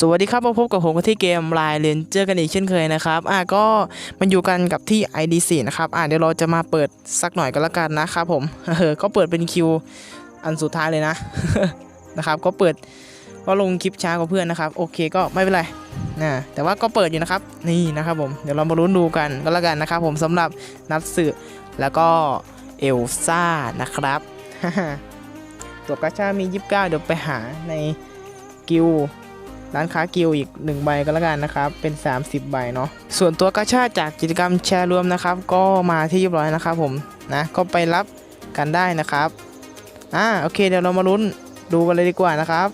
สวัสดีครับมาพบกับผมที่เกม Line Ranger กันอีกเช่นเคยนะครับอะก็มันอยู่กันกับที่ ID4 นะครับอะเดี๋ยวเราจะมาเปิดสักหน่อยก็แล้วกันนะครับผมเออก็เปิดเป็นคิวอันสุดท้ายเลยนะนะครับ ก็เปิดก็ลงคลิปช้ากว่าเพื่อนนะครับ โอเคก็ไม่เป็นไรนะแต่ว่าก็เปิดอยู่นะครับนี่นะครับผมเดี๋ยวเรามาลุ้นดูกันก็แล้วกันนะครับ ผมสำหรับนัดสึแล้วก็เอลซ่านะครับตัวกาชามี 29 เดี๋ยวไปหาในกิล ร้านค้ากิลอีก 1 ใบก็แล้วกันนะครับ เป็น 30 ใบเนาะ ส่วนตัวกาชาจากกิจกรรมแชร์รวมนะครับ ก็มาที่เรียบร้อยนะครับผม นะ ก็ไปรับกันได้นะครับ อ่า โอเค เดี๋ยวเรามาลุ้นดูกันเลยดีกว่านะครับ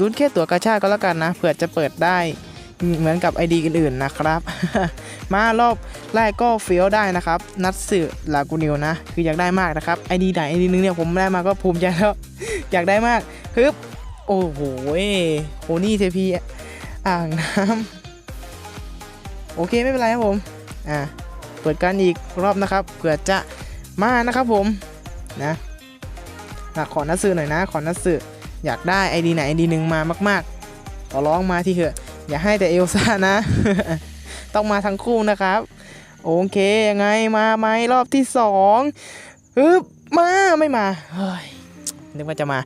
ลุ้นแค่ตัวกาชาก็แล้วกันนะ เผื่อจะเปิดได้เหมือนกับ ID อื่นๆนะครับ มารอบแรกก็เฟี้ยวได้นะครับ นัดสื่อลากูนิวนะ คืออยากได้มากนะครับ ID ไหน ID นึงเนี่ยผมได้มาก็ภูมิใจแล้ว อยากได้มากฮึบ โอ้โหโหนี่เทพีอ่างน้ำโอเคไม่เป็นไรครับผม อ่า เปิดกันอีกรอบนะครับ เผื่อจะมานะครับผม นะนะขอนัดซื้อหน่อยนะ ขอนัดซื้ออยากได้ไอดีไหนไอดีหนึ่งมามาก ๆ ขอร้องมาที่เถอะ อย่าให้แต่เอลซ่านะ ต้องมาทั้งคู่นะครับ โอเคยังไงมาไหมรอบที่สองฮึบมาไม่มา เฮ้ยนึกว่าจะมา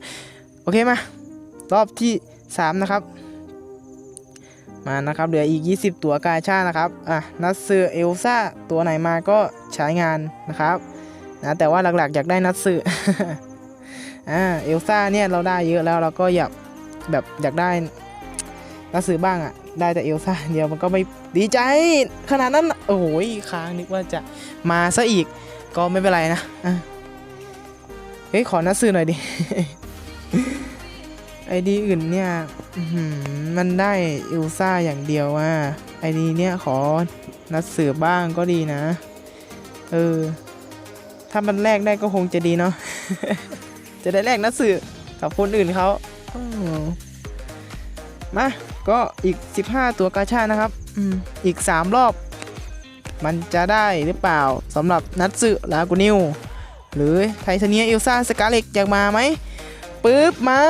โอเคมา รอบที่ 3 นะครับ มานะครับเหลืออีก 20 ตัวกาชานะครับอะนัดซื้อเอลซ่าตัวไหนมาก็ใช้งานนะครับนะแต่ว่าหลักๆอยากได้นัดซื้ออ่าเอลซ่าเนี่ยเราได้เยอะแล้วเราก็อยากแบบอยากได้นัดซื้อบ้างอะ่ะได้แต่เอลซ่าเดียวมันก็ไม่ดีใจ ขนาดนั้นโอ้โหค้างนึกว่าจะมาซะอีกก็ไม่เป็นไรนะอะเฮ้ยขอนัดซื้อหน่อยดิ ไอดีอื่นเนี่ยมันได้อิลซ่าอย่างเดียวว่าไอดีเนี่ยขอนัดสืบบ้างก็ดีนะ เออ ถ้ามันแลกได้ก็คงจะดีเนาะจะได้แลกนัดสืบกับคนอื่นเขาอืมาก็อีก 15 ตัวกาชานะครับอือีก 3 รอบ มันจะได้หรือเปล่าสำหรับนัดสืลากูนิว หรือไทเทเนียอิลซ่าสกาเล็กอยากมาไหมปึ๊บมา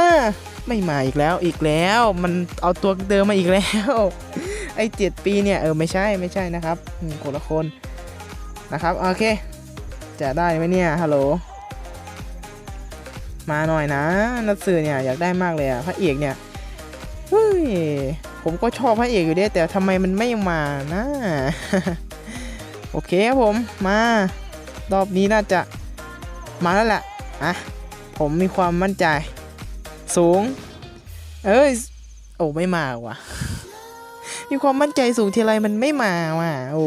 ไม่มาอีกแล้วอีกแล้ว มันเอาตัวเดิมมาอีกแล้ว ไอ้เจ็ดปีเนี่ยเออไม่ใช่ไม่ใช่นะครับคนละคนนะครับโอเค จะได้ไหมเนี่ยฮัลโหลมาหน่อยนะนัดสื่อเนี่ยอยากได้มากเลยอะพระเอกเนี่ยเฮ้ยผมก็ชอบพระเอกอยู่ด้วยแต่ทำไมมันไม่มานะโอเคครับผมมารอบนี้น่าจะมาแล้วแหละอะผมมีความมั่นใจ สูง เอ้ย โอ้ไม่มาว่ะ มีความมั่นใจสูงทีไรมันไม่มาว่ะ โอ้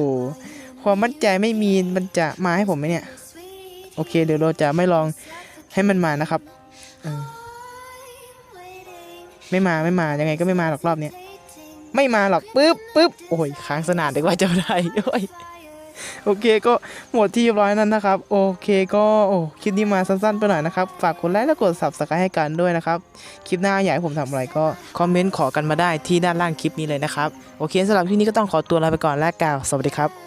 ความมั่นใจไม่มีมันจะมาให้ผมไหมเนี่ย โอเค เดี๋ยวเราจะไม่ลองให้มันมานะครับ ไม่มาไม่มายังไงก็ไม่มาหรอกรอบเนี้ย ไม่มาหรอกปึ๊บปึ๊บโอ้ยค้างสนานดีกว่าจะได้โอ้ย โอเคก็หมดที่ร้อยนั้นนะครับ โอเคก็โอ้คลิปนี้มาสั้นๆไปหน่อยนะครับ ฝากกดไลค์และกด subscribe ให้กันด้วยนะครับ คลิปหน้าอยากให้ผมทำอะไรก็คอมเมนต์ขอกันมาได้ที่ด้านล่างคลิปนี้เลยนะครับ โอเคสำหรับที่นี้ก็ต้องขอตัวลาไปก่อนและกล่าวสวัสดีครับ